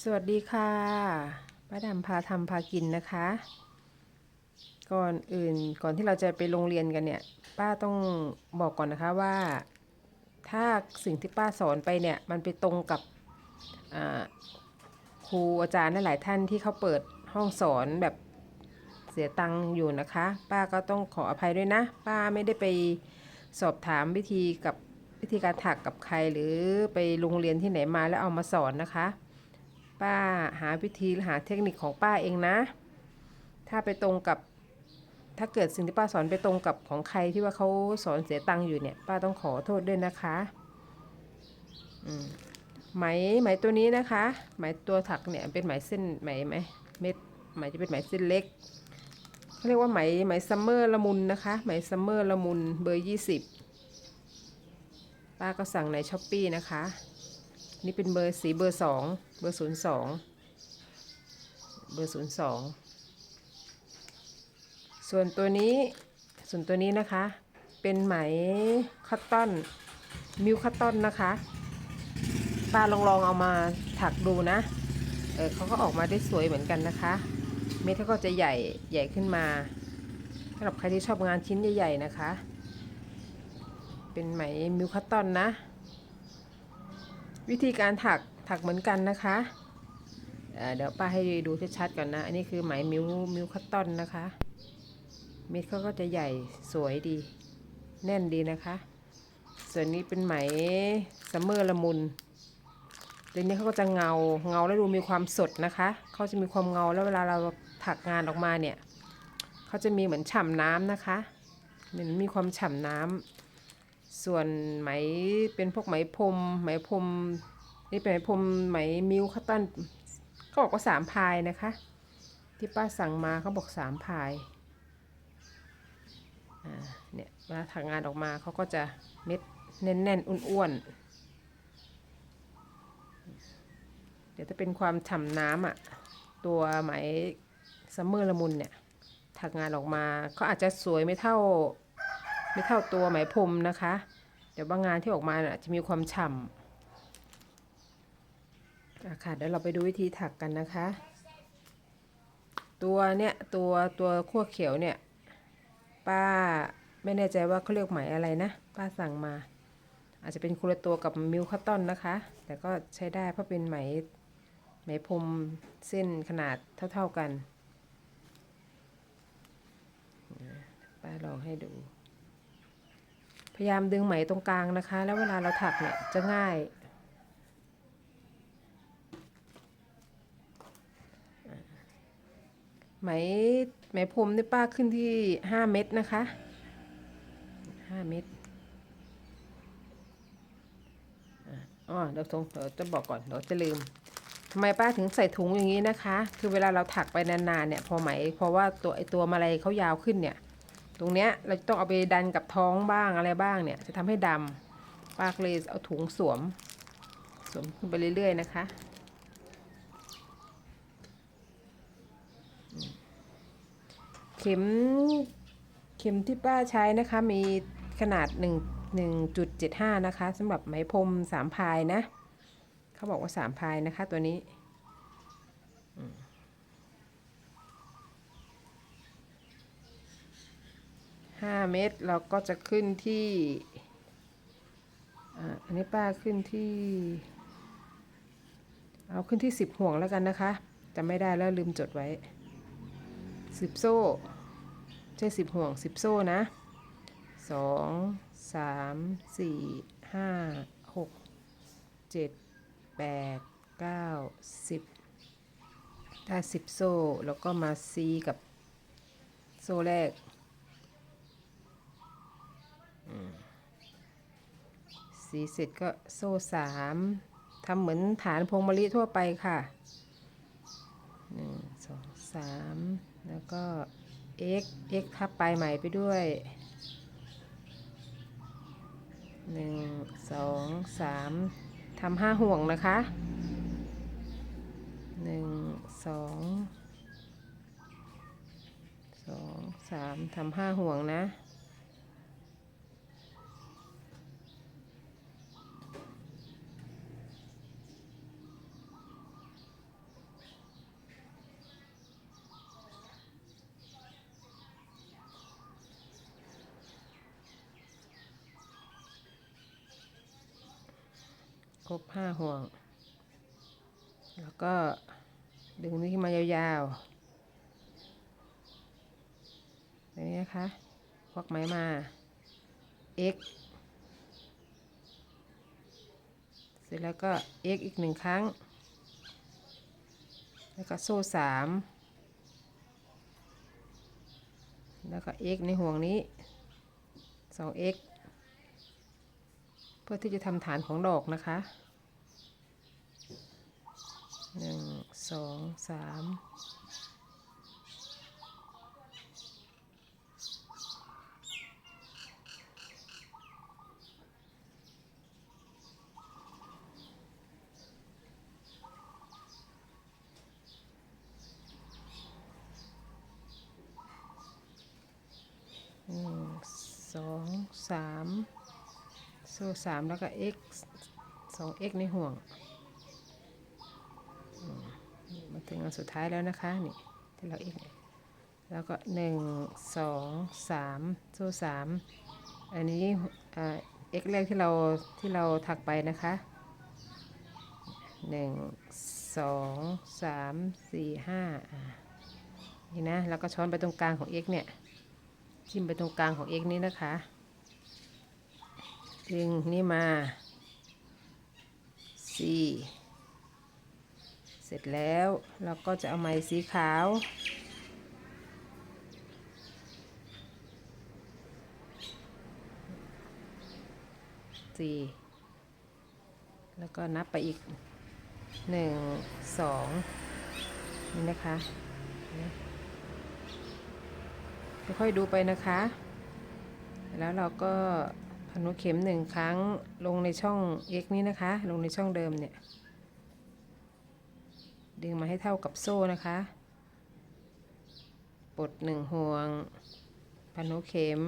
สวัสดีค่ะป้าดำพาทำพากินนะคะ ก่อนอื่นก่อนที่เราจะไปโรงเรียนกันเนี่ย ป้าต้องบอกก่อนนะคะว่า ถ้าสิ่งที่ป้าสอนไปเนี่ย มันไปตรงกับครูอาจารย์หลายท่านที่เขาเปิดห้องสอนแบบเสียตังค์อยู่นะคะ ป้าก็ต้องขออภัยด้วยนะ ป้าไม่ได้ไปสอบถามวิธีกับวิธีการถักกับใครหรือไปโรงเรียนที่ไหนมาแล้วเอามาสอนนะคะ ป้าหาวิธีหาเทคนิคของป้าเองนะ ถ้าไปตรงกับ ถ้าเกิดสิ่งที่ป้าสอนไปตรงกับของใครที่ว่าเขาสอนเสียตังค์อยู่เนี่ย ป้าต้องขอโทษด้วยนะคะไหมไหมตัวนี้นะคะ ไหมตัวถักเนี่ยเป็นไหมเส้นไหมไหมเม็ดไหมจะเป็นไหมเส้นเล็กเขาเรียกว่าไหมไหมซัมเมอร์ละมุนนะคะ ไหมซัมเมอร์ละมุนเบอร์ยี่สิบป้าก็สั่งในช้อปปีนะคะ นี่เป็นเบอร์สีเบอร์สอง เบอร์ศูนย์สองเบอร์ศูนย์สองส่วนตัวนี้ส่วนตัวนี้นะคะ เป็นไหมคัตตอนมิวคัตตอนนะคะป้าลองลองเอามาถักดูนะเออเขาก็ออกมาได้สวยเหมือนกันนะคะ เม็ดเขาก็จะใหญ่ใหญ่ขึ้นมาสำหรับใครที่ชอบงานชิ้นใหญ่ ๆ นะคะ เป็นไหมมิวคัตตอนนะ วิธีการถัก ถักเหมือนกันนะคะเเดี๋ยวป้าให้ดูชัดๆก่อนนะ อันนี้คือไหมมิวมิวคัตตอนนะคะเม็ดเขาก็จะใหญ่สวยดี แน่นดีนะคะ ส่วนนี้เป็นไหมซัมเมอร์ละมุนเรื่องนี้เขาก็จะเงาเงาแล้วดูมีความสดนะคะเขาจะมีความเงาแล้วเวลาเราถักงานออกมาเนี่ยเขาจะมีเหมือนฉ่ำน้ำนะคะเหมือนมีความฉ่ำน้ำส่วนไหมเป็นพวกไหมพรมไหมพรม นี่เป็นไหมพรมไหมมิวคัตตันเขาบอกว่าสามพายนะคะ ที่ป้าสั่งมาเขาบอกสามพายเนี่ยเวลาถักงานออกมาเขาก็จะเม็ดแน่นๆอ้วนๆเดี๋ยวจะเป็นความฉ่ำน้ำอะตัวไหมซัมเมอร์ละมุนเนี่ยถักงานออกมาเขาอาจจะสวยไม่เท่าไม่เท่าตัวไหมพรมนะคะ เดี๋ยวบางงานที่ออกมาน่ะจะมีความฉ่ำ ค่ะเดี๋ยวเราไปดูวิธีถักกันนะคะ ตัวเนี่ยตัวตัวขั้วเขียวเนี่ย ป้าไม่แน่ใจว่าเขาเรียกไหมอะไรนะ ป้าสั่งมา อาจจะเป็นคนละตัวกับมิลคัตตอนนะคะ แต่ก็ใช้ได้เพราะเป็นไหมไหมพรมเส้นขนาดเท่า ๆกันป้าลองให้ดู พยายามดึงไหมตรงกลางนะคะ แล้วเวลาเราถักเนี่ยจะง่ายอ่า ไหมไหมพรมนี่ป้าขึ้นที่5เม็ดนะคะ5เม็ดอ๋อเดี๋ยวทงเดี๋ยวจะบอกก่อนเดี๋ยวจะลืมทำไมป้าถึงใส่ถุงอย่างนี้นะคะ คือเวลาเราถักไปนานๆเนี่ย พอไหม เพราะว่าตัวไอตัวมาลัยเขายาวขึ้นเนี่ย ตรงเนี้ยเราต้องเอาไปดันกับท้องบ้างอะไรบ้างเนี่ย จะทำให้ดำป้าเลยเอาถุงสวม สวมขึ้นไปเรื่อยๆนะคะอืม เข็มเข็มที่ป้าใช้นะคะ มีขนาด 1 1.75 นะคะสำหรับไหมพรมสามพายนะ เขาบอกว่าสามพายนะคะตัวนี้ห้าเมตรเราก็จะขึ้นที่อันนี้ป้าขึ้นที่ เอาขึ้นที่สิบห่วงแล้วกันนะคะจำไม่ได้แล้วลืมจดไว้สิบโซ่ ช่สิบห่วงสิบโซ่นะสองสามสี่ห้าหกเจ็ดแปดเก้าสิบได้สิบโซ่แล้วก็มาซีกับโซ่แรกสีเสร็จก็โซ่สามทำเหมือนฐานพวงมะลิทั่วไปค่ะหนึ่งสองสามแล้วก็ x x ทับปลายใหม่ไปด้วยหนึ่งสองสามทำห้าห่วงนะคะหนึ่งสองสองสามทำห้าห่วงนะ ไหมมา x เสร็จแล้วก็ x อีกหนึ่งครั้ง แล้วก็โซ่สามแล้วก็ x ในห่วงนี้ 2x เพื่อที่จะทำฐานของดอกนะคะ 1 2 3 สองสามโซ่สามแล้วก็ x สอง x ในห่วง มาถึงอันสุดท้ายแล้วนะคะ นี่ ที่เรา x เนี่ยแล้วก็หนึ่งสองสามโซ่สามอันนี้อ่า x แรกที่เราที่เราถักไปนะคะหนึ่งสองสามสี่ห้านี่นะ แล้วก็ช้อนไปตรงกลางของ x เนี่ย จิ้มไปตรงกลางของ x นี้นะคะ ดึงนี่มา C เสร็จแล้วเราก็จะเอาไหมสีขาว C แล้วก็นับไปอีกหนึ่งสองนี่นะคะ ค่อยๆดูไปนะคะ แล้วเราก็พันหัวเข็มหนึ่งครั้งลงในช่อง x นี้นะคะ ลงในช่องเดิมเนี่ย ดึงมาให้เท่ากับโซ่นะคะปลดหนึ่งห่วงพันหัวเข็ม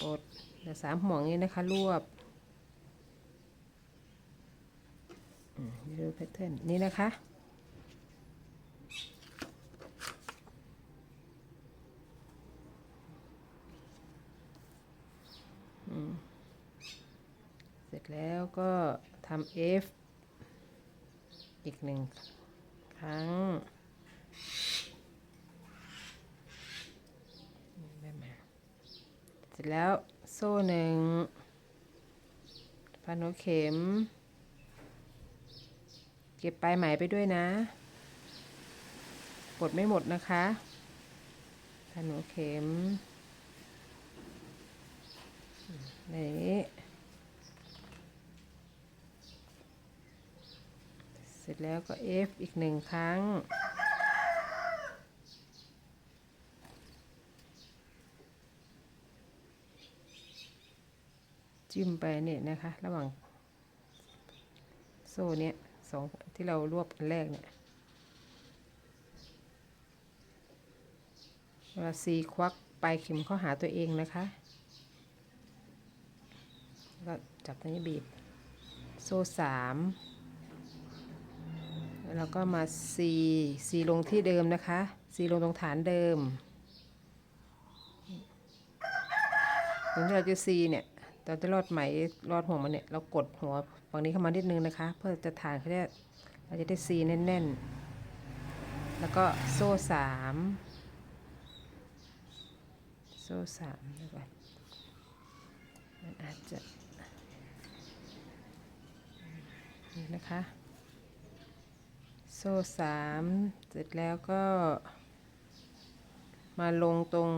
ปลดเหลือสามห่วงนี้นะคะ รวบ อืมดูแพทเทิร์นนี้นะคะ เสร็จแล้วก็ทำ F อีกหนึ่งครั้งได้ไหมเสร็จแล้วโซ่หนึ่งพันหัวเข็ม เก็บปลายไหมไปด้วยนะกดไม่หมดนะคะพันหัวเข็มนนี้เสร็จแล้วก็ F อีกหนึ่งครั้ง จิ้มไปเนี่ยนะคะ ระหว่างโซ่เนี้ย สองที่เรารวบอันแรกเนี่ยเวลาซีควักปลายเข็มเข้าหาตัวเองนะคะแล้วก็จับตรงนี้บีบ โซ่สามแล้วก็มาซีซีลงที่เดิมนะคะซีลงตรงฐานเดิมตรงที่เราจะซีเนี่ย ตอนที่รอดไหมรอดห่วมันเนี่ย เรากดหัวฝั่งนี้เข้ามานิดนึงนะคะ เพื่อจะฐานเขาจะเราจะได้ซีแน่นๆ แล้วก็โซ่สามโซ่สามดีกว่ามันอาจจะนี่นะคะ โซ่สามเสร็จแล้วก็มาลงตรง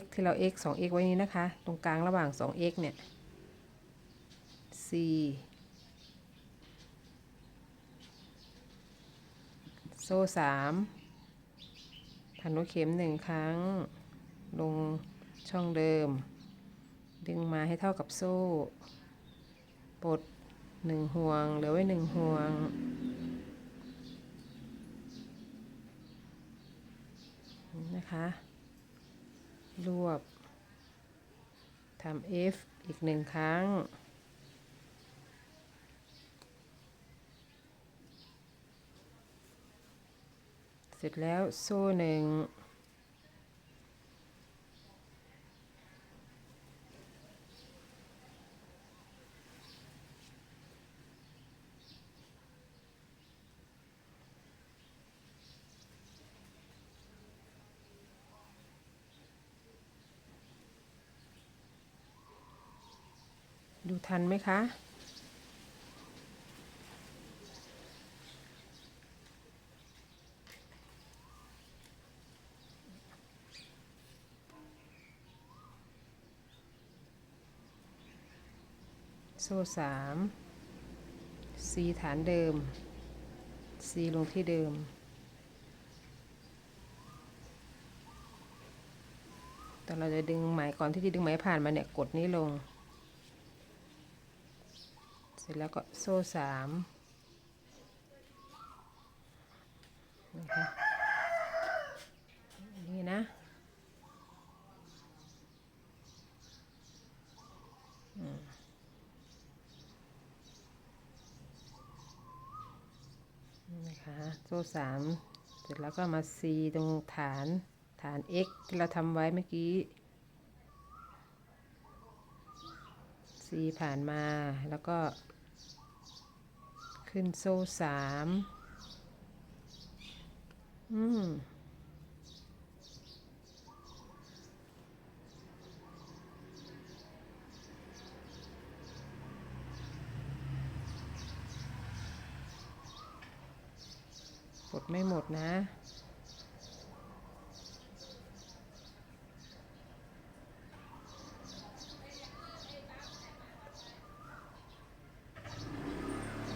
x ที่เรา x 2 x ไว้นี้นะคะ ตรงกลางระหว่าง2 x เนี่ย c โซ่สามพันหัวเข็มหนึ่งครั้ง ลงช่องเดิม ดึงมาให้เท่ากับโซ่ ปลดหนึ่งห่วง เหลือไว้หนึ่งห่วงนะคะ รวบทำ F อีกหนึ่งครั้ง เสร็จแล้วโซ่หนึ่ง ทันไหมคะ โซ่สามซีฐานเดิมซีลงที่เดิม แต่เราจะดึงไหมก่อนที่จะดึงไหมผ่านมาเนี่ย กดนี้ลง เสร็จแล้วก็โซ่สามนะคะนี่นะนี่นะคะโซ่สามเสร็จแล้วก็มา C ตรงฐานฐาน x ที่เราทำไว้เมื่อกี้ C ผ่านมาแล้วก็ ขึ้นโซ่สามอืมกดไม่หมดนะ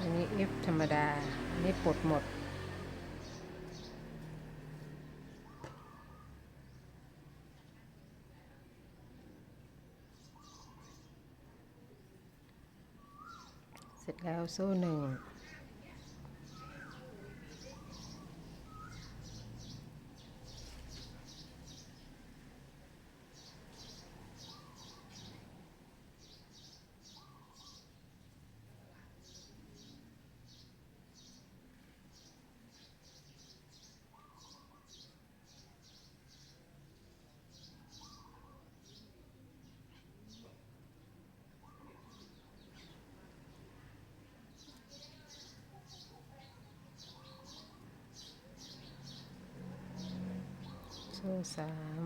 อันนี้ F ธรรมดา อันนี้ปลดหมด เสร็จแล้วโซ่หนึ่ง โซ่สาม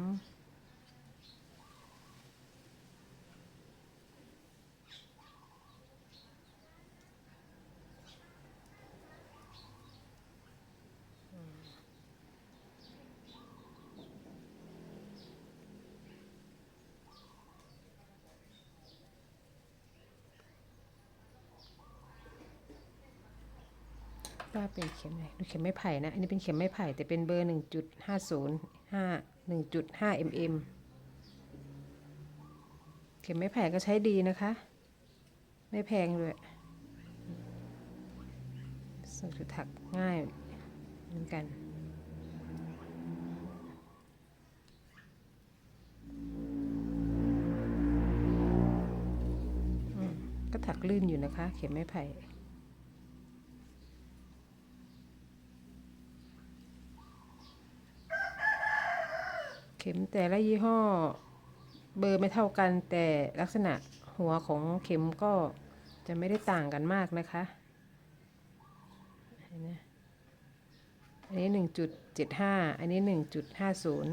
ป้าเป็นเข็มไหนดูเข็มไม้ไผ่นะ อันนี้เป็นเข็มไม้ไผ่แต่เป็นเบอร์หนึ่งจุดห้าศูนย์ ห้าหนึ่งจุดห้า mm เข็มไม้ไผ่ก็ใช้ดีนะคะ ไม่แพงด้วยส่งจุดถักง่ายเหมือนกันก็ถักลื่นอยู่นะคะ เข็มไม้ไผ่ เข็มแต่ละยี่ห้อเบอร์ไม่เท่ากันแต่ลักษณะหัวของเข็มก็จะไม่ได้ต่างกันมากนะคะอันนี้หนึ่งจุดเจ็ดห้าอันนี้หนึ่งจุดห้าศูนย์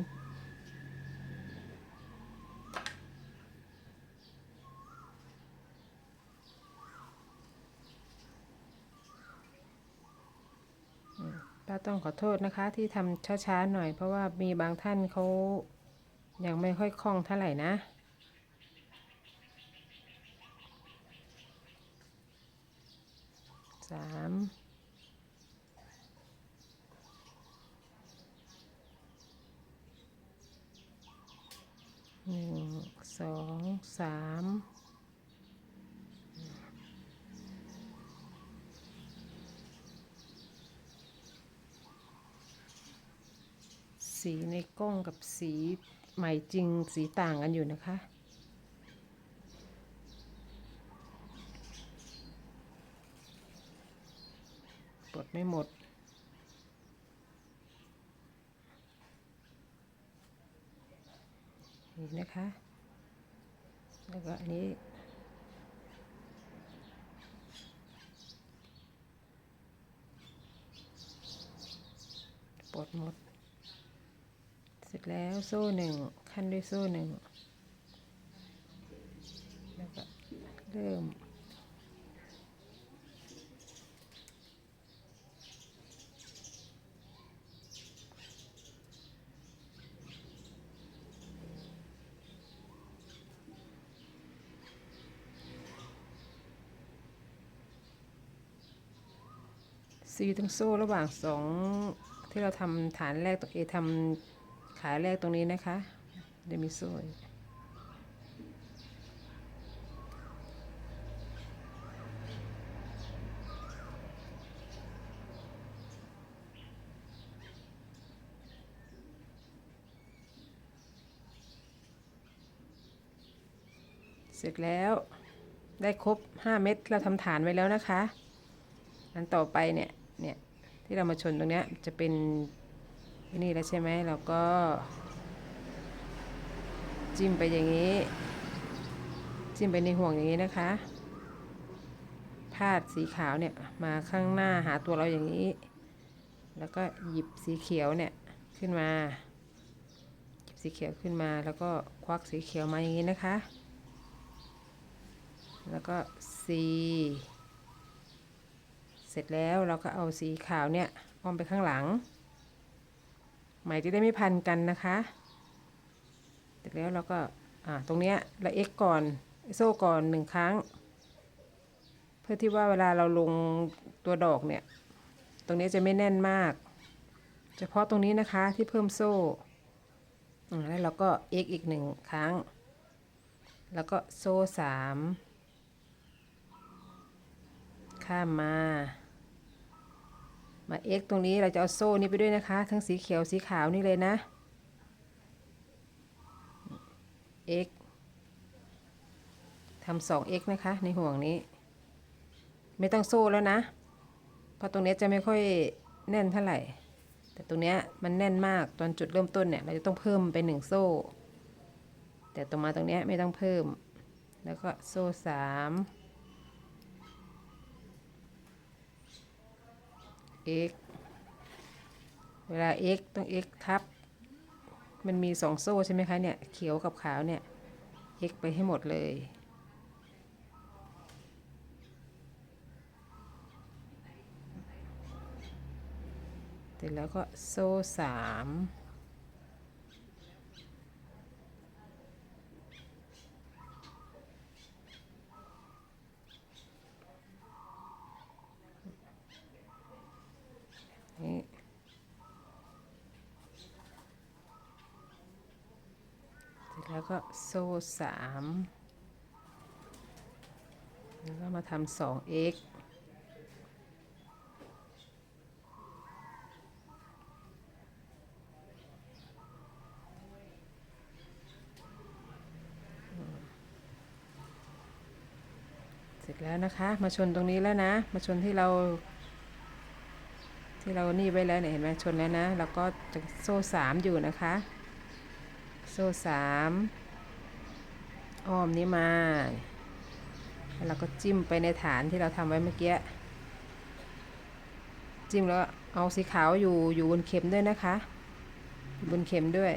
ป้า ต้องขอโทษนะคะที่ทำช้าๆหน่อย เพราะว่ามีบางท่านเขายังไม่ค่อยคล่องเท่าไหร่นะ สามหนึ่งสองสาม สีในกล้องกับสีใหม่จริงสีต่างกันอยู่นะคะ ปลดไม่หมดนี่นะคะ แล้วก็อันนี้ปลดหมด แล้วโซ่หนึ่งขั้นด้วยโซ่หนึ่งแล้วก็เริ่ม ซีตรงโซ่ระหว่างสองที่เราทำฐานแรกตัวเอทำ ขาแรกตรงนี้นะคะ เดมีโซ่เสร็จแล้วได้ครบ 5 เม็ดเราทำฐานไว้แล้วนะคะ อันต่อไปเนี่ย เนี่ย ที่เรามาชนตรงเนี้ยจะเป็น นี่แล้วใช่ไหมเราก็ จิ้มไปอย่างนี้ จิ้มไปในห่วงอย่างนี้นะคะพาดสีขาวเนี่ยมาข้างหน้าหาตัวเราอย่างนี้ แล้วก็หยิบสีเขียวเนี่ยขึ้นมาหยิบสีเขียวขึ้นมาแล้วก็ควักสีเขียวมาอย่างนี้นะคะ แล้วก็สีเสร็จแล้วเราก็เอาสีขาวเนี่ยอ้อมไปข้างหลัง ไหมจะได้ไม่พันกันนะคะเสร็จแล้วเราก็อ่าตรงเนี้ยเราเอ็กก่อนโซ่ก่อนหนึ่งครั้ง เพื่อที่ว่าเวลาเราลงตัวดอกเนี่ย ตรงนี้จะไม่แน่นมาก เฉพาะตรงนี้นะคะที่เพิ่มโซ่แล้วเราก็เอ็กอีกหนึ่งครั้ง แล้วก็โซ่สามข้ามมา มา x ตรงนี้เราจะเอาโซ่นี้ไปด้วยนะคะ ทั้งสีเขียวสีขาวนี่เลยนะ x ทำสอง x นะคะ ในห่วงนี้ ไม่ต้องโซ่แล้วนะ เพราะตรงนี้จะไม่ค่อยแน่นเท่าไหร่ แต่ตรงเนี้ยมันแน่นมากตอนจุดเริ่มต้นเนี่ย เราจะต้องเพิ่มไปหนึ่งโซ่ แต่ตรงมาตรงเนี้ยไม่ต้องเพิ่ม แล้วก็โซ่สาม x เวลา x ต้อง x ทับ มันมีสองโซ่ใช่ไหมคะเนี่ย เขียวกับขาวเนี่ย x ไปให้หมดเลย เสร็จแล้วก็โซ่สามนี่เสร็จแล้วก็ โซ่สามแล้วก็มาทำสอง x เสร็จแล้วนะคะ มาชนตรงนี้แล้วนะ มาชนที่เราที่เรานี่ไว้แล้วเนี่ยเห็นไหมชนแล้วนะ แล้วก็โซ่สามอยู่นะคะ โซ่สาม อ้อมนี้มาแล้วเราก็จิ้มไปในฐานที่เราทำไว้เมื่อกี้ จิ้มแล้วเอาสีขาวอยู่อยู่บนเข็มด้วยนะคะบนเข็มด้วย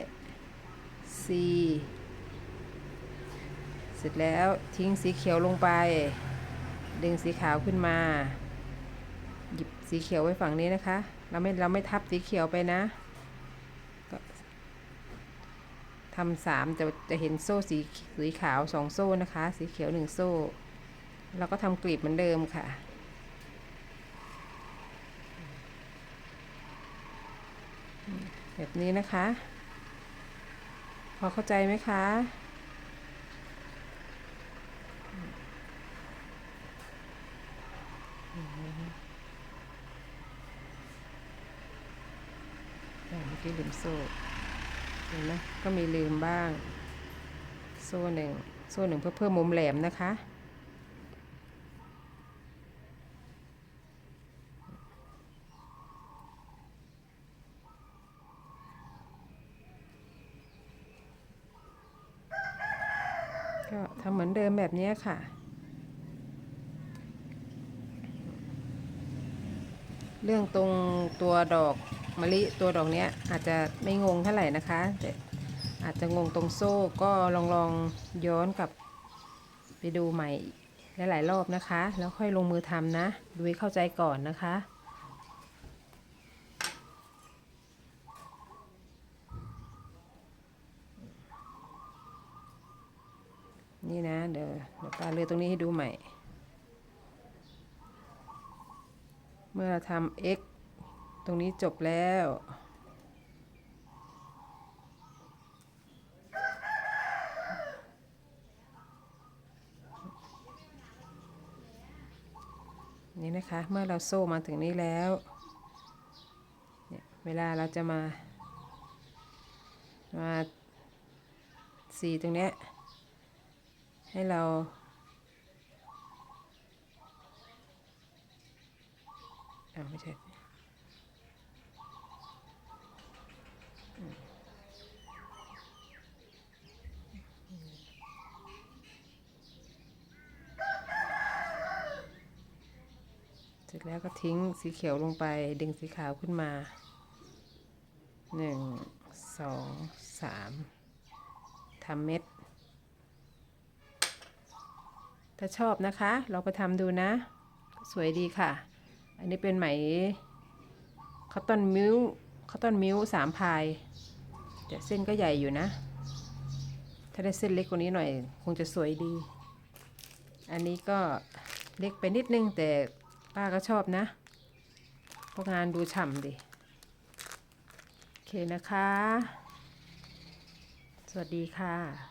C เสร็จแล้วทิ้งสีเขียวลงไป ดึงสีขาวขึ้นมา หยิบสีเขียวไว้ฝั่งนี้นะคะ เราไม่เราไม่ทับสีเขียวไปนะก็ ทำสามจะจะเห็นโซ่สีสีขาวสองโซ่นะคะ สีเขียวหนึ่งโซ่เราก็ทำกลีบเหมือนเดิมค่ะแบบนี้นะคะ พอเข้าใจไหมคะ เมื่อกี้ลืมโซ่ เห็นไหมก็มีลืมบ้าง โซ่หนึ่งโซ่หนึ่งเพื่อเพิ่มมุมแหลมนะคะ ก็ทำเหมือนเดิมแบบนี้ค่ะเรื่องตรงตัวดอก มะลิตัวดอกเนี้ยอาจจะไม่งงเท่าไหร่นะคะแต่อาจจะงงตรงโซ่ก็ลองลองย้อนกลับไปดูใหม่หลายๆรอบนะคะ แล้วค่อยลงมือทำนะ ดูให้เข้าใจก่อนนะคะนี่นะ เดี๋ยวเดี๋ยวปาเลือตรงนี้ให้ดูใหม่ เมื่อเราทำ x ตรงนี้จบแล้ว นี่นะคะ เมื่อเราโซ่มาถึงนี้แล้วเนี่ยเวลาเราจะมา มาสีตรงเนี้ยให้เราอ้าวไม่ใช่ เสร็จแล้วก็ทิ้งสีเขียวลงไปดึงสีขาวขึ้นมาหนึ่งสองสามทำเม็ด ถ้าชอบนะคะลองไปทำดูนะ สวยดีค่ะ อันนี้เป็นไหมคอตตอนมิวคอตตอนมิวสามพายแต่เส้นก็ใหญ่อยู่นะ ถ้าได้เส้นเล็กกว่านี้หน่อย คงจะสวยดี อันนี้ก็เล็กไปนิดนึงแต่ ป้าก็ชอบนะเพราะงานดูฉ่ำดิ โอเคนะคะ สวัสดีค่ะ